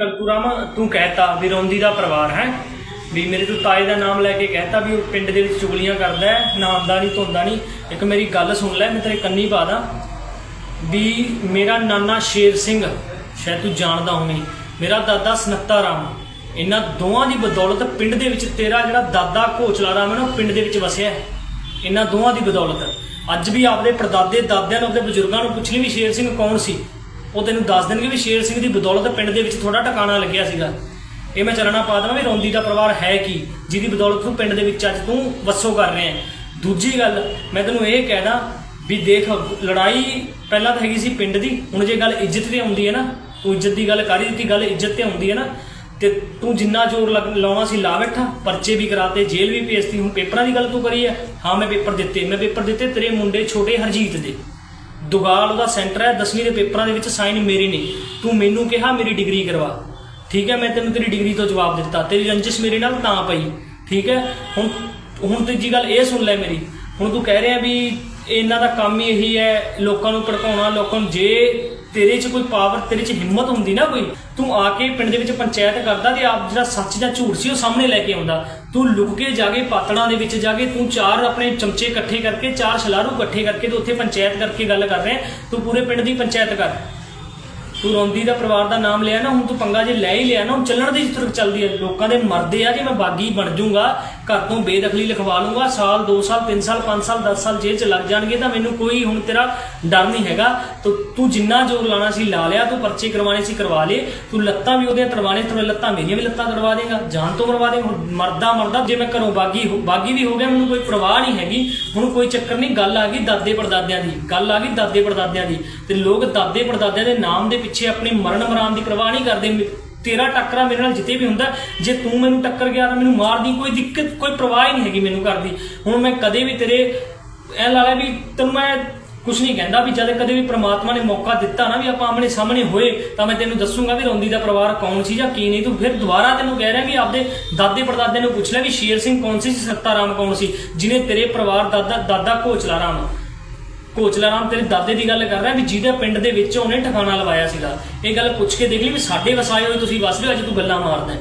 ਕਲਪੂਰਾਮ, ਤੂੰ ਕਹਿਤਾ ਵੀ ਰੌਂਦੀ ਦਾ ਪਰਿਵਾਰ ਹੈ। ਵੀ ਮੇਰੇ ਤੂੰ ਤਾਏ ਦਾ ਨਾਮ ਲੈ ਕੇ ਕਹਿਤਾ ਵੀ ਉਹ ਪਿੰਡ ਦੇ ਵਿੱਚ ਚੁਗਲੀਆਂ ਕਰਦਾ ਹੈ ਨਾਮਦਾ ਨਹੀਂ, ਧੁੰਦਾ ਨਹੀਂ। ਇੱਕ ਮੇਰੀ ਗੱਲ ਸੁਣ ਲੈ, ਮੈਂ ਤੇਰੇ ਕੰਨੀ ਪਾ ਦਾਂ। ਵੀ ਮੇਰਾ ਨਾਨਾ ਸ਼ੇਰ ਸਿੰਘ, ਸ਼ਾਇਦ ਤੂੰ ਜਾਣਦਾ ਹੋਵੇਂ, ਮੇਰਾ ਦਾਦਾ ਸਨੱਤਾ ਰਾਮ। ਇਹਨਾਂ ਦੋਵਾਂ ਦੀ ਬਦੌਲਤ ਪਿੰਡ ਦੇ ਵਿੱਚ ਤੇਰਾ ਜਿਹੜਾ ਦਾਦਾ ਘੋਚਲਾ ਰਾਮ ਹੈ ਨਾ, ਉਹ ਪਿੰਡ ਦੇ ਵਿੱਚ ਵਸਿਆ ਹੈ। ਇਹਨਾਂ ਦੋਵਾਂ ਦੀ ਬਦੌਲਤ। ਅੱਜ ਵੀ ਆਪਦੇ ਪਰਦਾਦੇ ਦਾਦਿਆਂ ਨੂੰ, ਆਪਣੇ ਬਜ਼ੁਰਗਾਂ ਨੂੰ ਪੁੱਛ ਲਈ ਵੀ ਸ਼ੇਰ ਸਿੰਘ ਕੌਣ ਸੀ? ਉਹ ਤੈਨੂੰ ਦੱਸ ਦੇਣਗੇ ਵੀ ਸ਼ੇਰ ਸਿੰਘ ਦੀ ਬਦੌਲਤ ਪਿੰਡ ਦੇ ਵਿੱਚ ਥੋੜਾ ਟਿਕਾਣਾ ਲੱਗਿਆ ਸੀਗਾ। ਇਹ ਮੈਂ ਚੱਲਣਾ ਪਾ ਦਵਾਂ ਵੀ ਰੌਂਦੀ ਦਾ ਪਰਿਵਾਰ ਹੈ ਕੀ, ਜਿਹਦੀ ਬਦੌਲਤ ਤੂੰ ਪਿੰਡ ਦੇ ਵਿੱਚ ਅੱਜ ਤੂੰ ਵੱਸੋ ਕਰ ਰਿਹਾ ਹੈ। ਦੂਜੀ ਗੱਲ, ਮੈਂ ਤੈਨੂੰ ਇਹ ਕਹਿਦਾ ਵੀ ਦੇਖ, ਲੜਾਈ ਪਹਿਲਾਂ ਤਾਂ ਹੈਗੀ ਸੀ ਪਿੰਡ ਦੀ, ਹੁਣ ਜੇ ਗੱਲ ਇੱਜ਼ਤ ਤੇ ਆਉਂਦੀ ਹੈ ਨਾ, ਤੂੰ ਇੱਜ਼ਤ ਦੀ ਗੱਲ ਕਰੀ ਹੀ ਦਿੱਤੀ ਗੱਲ ਇੱਜ਼ਤ ਤੇ ਆਉਂਦੀ ਹੈ ਨਾ, ਤੇ ਤੂੰ ਜਿੰਨਾ ਜ਼ੋਰ ਲੱਗ- ਲਾਉਣਾ ਸੀ ਲਾ ਬੈਠਾ, ਪਰਚੇ ਵੀ ਕਰਾਤੇ, ਜੇਲ੍ਹ ਵੀ ਭੇਜਤੀ, ਹੁਣ ਪੇਪਰਾਂ ਦੀ ਗੱਲ ਤੂੰ ਕਰੀ ਹੈ। ਹਾਂ, ਮੈਂ ਪੇਪਰ ਦਿੱਤੇ, ਮੈਂ ਪੇਪਰ ਦਿੱਤੇ ਤੇਰੇ ਮੁੰਡੇ ਛੋਟੇ ਹਰਜੀਤ ਦੇ। ਦੁਗਾਲ ਉਹਦਾ ਸੈਂਟਰ ਹੈ 10ਵੀਂ ਦੇ ਪੇਪਰਾਂ ਦੇ ਵਿੱਚ ਸਾਈਨ ਮੇਰੇ ਨੇ ਤੂੰ ਮੈਨੂੰ ਕਿਹਾ ਮੇਰੀ ਡਿਗਰੀ ਕਰਵਾ। ਠੀਕ ਹੈ, ਮੈਂ ਤੈਨੂੰ ਤੇਰੀ ਡਿਗਰੀ ਤੋਂ ਜਵਾਬ ਦਿੱਤਾ। ਤੇਰੀ ਰੰਜਿਸ਼ ਮੇਰੇ ਨਾਲ ਤਾਂ ਪਈ। ਠੀਕ ਹੈ, ਹੁਣ ਹੁਣ ਤੀਜੀ ਗੱਲ ਇਹ ਸੁਣ ਲੈ ਮੇਰੀ। ਹੁਣ ਤੂੰ ਕਹਿ ਰਿਹਾ ਵੀ ਇਹਨਾਂ ਦਾ ਕੰਮ ਹੀ ਇਹੀ ਹੈ, ਲੋਕਾਂ ਨੂੰ ਭੜਕਾਉਣਾ, ਲੋਕਾਂ ਨੂੰ ਜੇ ਤੇਰੇ 'ਚ ਕੋਈ ਪਾਵਰ ਤੇਰੇ 'ਚ ਹਿੰਮਤ ਹੁੰਦੀ ਨਾ ਕੋਈ, ਤੂੰ ਆ ਕੇ ਪਿੰਡ ਦੇ ਵਿੱਚ ਪੰਚਾਇਤ ਕਰਦਾ ਤੇ ਆਪ ਜਿਹੜਾ ਸੱਚ ਜਾਂ ਝੂਠ ਸੀ ਉਹ ਸਾਹਮਣੇ ਲੈ ਕੇ ਆਉਂਦਾ। ਤੂੰ ਲੁਕ ਕੇ ਜਾ ਕੇ ਪਾਤੜਾਂ ਦੇ ਵਿੱਚ ਜਾ ਕੇ ਤੂੰ ਚਾਰ ਆਪਣੇ ਚਮਚੇ ਇਕੱਠੇ ਕਰਕੇ, ਚਾਰ ਛਲਾਰੂ ਇਕੱਠੇ ਕਰਕੇ ਤੂੰ ਉੱਥੇ ਪੰਚਾਇਤ ਕਰਕੇ ਗੱਲ ਕਰ ਰਿਹਾ। ਤੂੰ ਪੂਰੇ ਪਿੰਡ ਦੀ ਪੰਚਾਇਤ ਕਰ। ਤੂੰ ਰੌਂਦੀ ਦਾ ਪਰਿਵਾਰ ਦਾ ਨਾਮ ਲਿਆ ਨਾ, ਹੁਣ ਤੂੰ ਪੰਗਾ ਜੇ ਲੈ ਹੀ ਲਿਆ ਨਾ, ਹੁਣ ਚੱਲਣ ਦੀ ਤੁਰਕ ਚੱਲਦੀ ਹੈ ਲੋਕਾਂ ਦੇ ਮਰਦੇ ਆ, ਜੇ ਮੈਂ ਬਾਗੀ ਬਣ ਜਾਊਂਗਾ, ਘਰ ਤੋਂ ਬੇਦਖਲੀ ਲਿਖਵਾ ਲੂੰਗਾ ਸਾਲ 2 ਸਾਲ 3 ਸਾਲ 5 ਸਾਲ 10 ਸਾਲ ਜੇਲ੍ਹ ਚ ਲੱਗ ਜਾਣਗੇ, ਤਾਂ ਮੈਨੂੰ ਕੋਈ ਹੁਣ ਤੇਰਾ ਡਰ ਨਹੀਂ ਹੈਗਾ। ਤੂੰ ਤੂੰ ਜਿੰਨਾ ਜ਼ੋਰ ਲਾਣਾ ਸੀ, ਲਾ ਲਿਆ, ਤੂੰ ਪਰਚੇ ਕਰਵਾਣੇ ਸੀ, ਕਰਵਾ ਲੇ ਤੂੰ ਲੱਤਾਂ ਵੀ ਉਹਦੀਆਂ ਤਰਵਾਣੇ ਤੇ ਲੱਤਾਂ ਮੇਰੀਆਂ ਵੀ ਲੱਤਾਂ ਕਰਵਾ ਦੇਗਾ, ਜਾਨ ਤੋਂ ਮਰਵਾ ਦੇ ਹੁਣ ਮਰਦਾ ਮਰਦਾ, ਜੇ ਮੈਂ ਘਰੋਂ ਬਾਗੀ ਬਾਗੀ ਵੀ ਹੋ ਗਿਆ, ਮੈਨੂੰ ਕੋਈ ਪਰਵਾਹ ਨਹੀਂ ਹੈਗੀ। ਹੁਣ ਕੋਈ ਚੱਕਰ ਨਹੀਂ, ਗੱਲ ਆ ਗਈ ਦਾਦੇ ਪੜਦਾਦਿਆਂ ਦੀ, ਗੱਲ ਆ ਗਈ ਦਾਦੇ ਪੜਦਾਦਿਆਂ ਦੀ। ਤੇ ਲੋਕ ਦਾਦੇ ਪੜਦਾਦਿਆਂ ਦੇ ਨਾਮ ਦੇ ਪਿੱਛੇ ਆਪਣੀ ਮਰਨ ਮਰਾਨ ਦੀ ਪ੍ਰਵਾਹ ਨਹੀਂ ਕਰਦੇ। ਤੇਰਾ ਟੱਕਰਾ ਮੇਰੇ ਨਾਲ ਜਿੱਤੇ ਵੀ ਹੁੰਦਾ। ਜੇ ਤੂੰ ਮੈਨੂੰ ਟੱਕਰ ਗਿਆ ਤਾਂ ਮੈਨੂੰ ਮਾਰਦੀ ਕੋਈ ਦਿੱਕਤ, ਕੋਈ ਪ੍ਰਵਾਹ ਹੀ ਨਹੀਂ ਹੈਗੀ ਮੈਨੂੰ ਕਰਦੀ ਹੁਣ ਮੈਂ ਕਦੇ ਵੀ ਤੇਰੇ ਐ ਲਾ ਵੀ ਤੈਨੂੰ ਮੈਂ ਕੁਝ ਨਹੀਂ ਕਹਿੰਦਾ ਵੀ ਜਦ ਕਦੇ ਵੀ ਪ੍ਰਮਾਤਮਾ ਨੇ ਮੌਕਾ ਦਿੱਤਾ ਨਾ ਵੀ ਆਪਾਂ ਆਪਣੇ ਸਾਹਮਣੇ ਹੋਏ, ਤਾਂ ਮੈਂ ਤੈਨੂੰ ਦੱਸੂਗਾ ਵੀ ਰੌਂਦੀ ਦਾ ਪਰਿਵਾਰ ਕੌਣ ਸੀ ਜਾਂ ਕੀ ਨਹੀਂ। ਤੂੰ ਫਿਰ ਦੁਬਾਰਾ ਤੈਨੂੰ ਕਹਿ ਰਿਹਾ ਵੀ ਆਪਦੇ ਦਾਦੇ ਪੜਦਾਦੇ ਨੂੰ ਪੁੱਛ ਲੈ ਵੀ ਸ਼ੇਰ ਸਿੰਘ ਕੌਣ ਸੀ ਸੱਤਾ ਰਾਮ ਕੌਣ ਸੀ ਜਿਨੇ ਤੇਰੇ ਪਰਿਵਾਰ ਦਾਦਾ ਦਾਦਾ ਘੋਚਲਾ ਰਾਮ। ਕੋਚਲਾ ਰਾਮ ਤੇਰੇ ਦਾਦੇ ਦੀ ਗੱਲ ਕਰ ਰਿਹਾ ਵੀ ਜਿਹਦੇ ਪਿੰਡ ਦੇ ਵਿੱਚ ਉਹਨੇ ਠਿਕਾਣਾ ਲਵਾਇਆ ਸੀਗਾ ਇਹ ਗੱਲ ਪੁੱਛ ਕੇ ਦੇਖ ਲਈ ਵੀ ਸਾਡੇ ਵਸਾਏ ਹੋਏ ਤੁਸੀਂ ਵਸ ਰਹੇ ਹੋ, ਅੱਜ ਤੂੰ ਗੱਲਾਂ ਮਾਰਦਾ ਹੈ।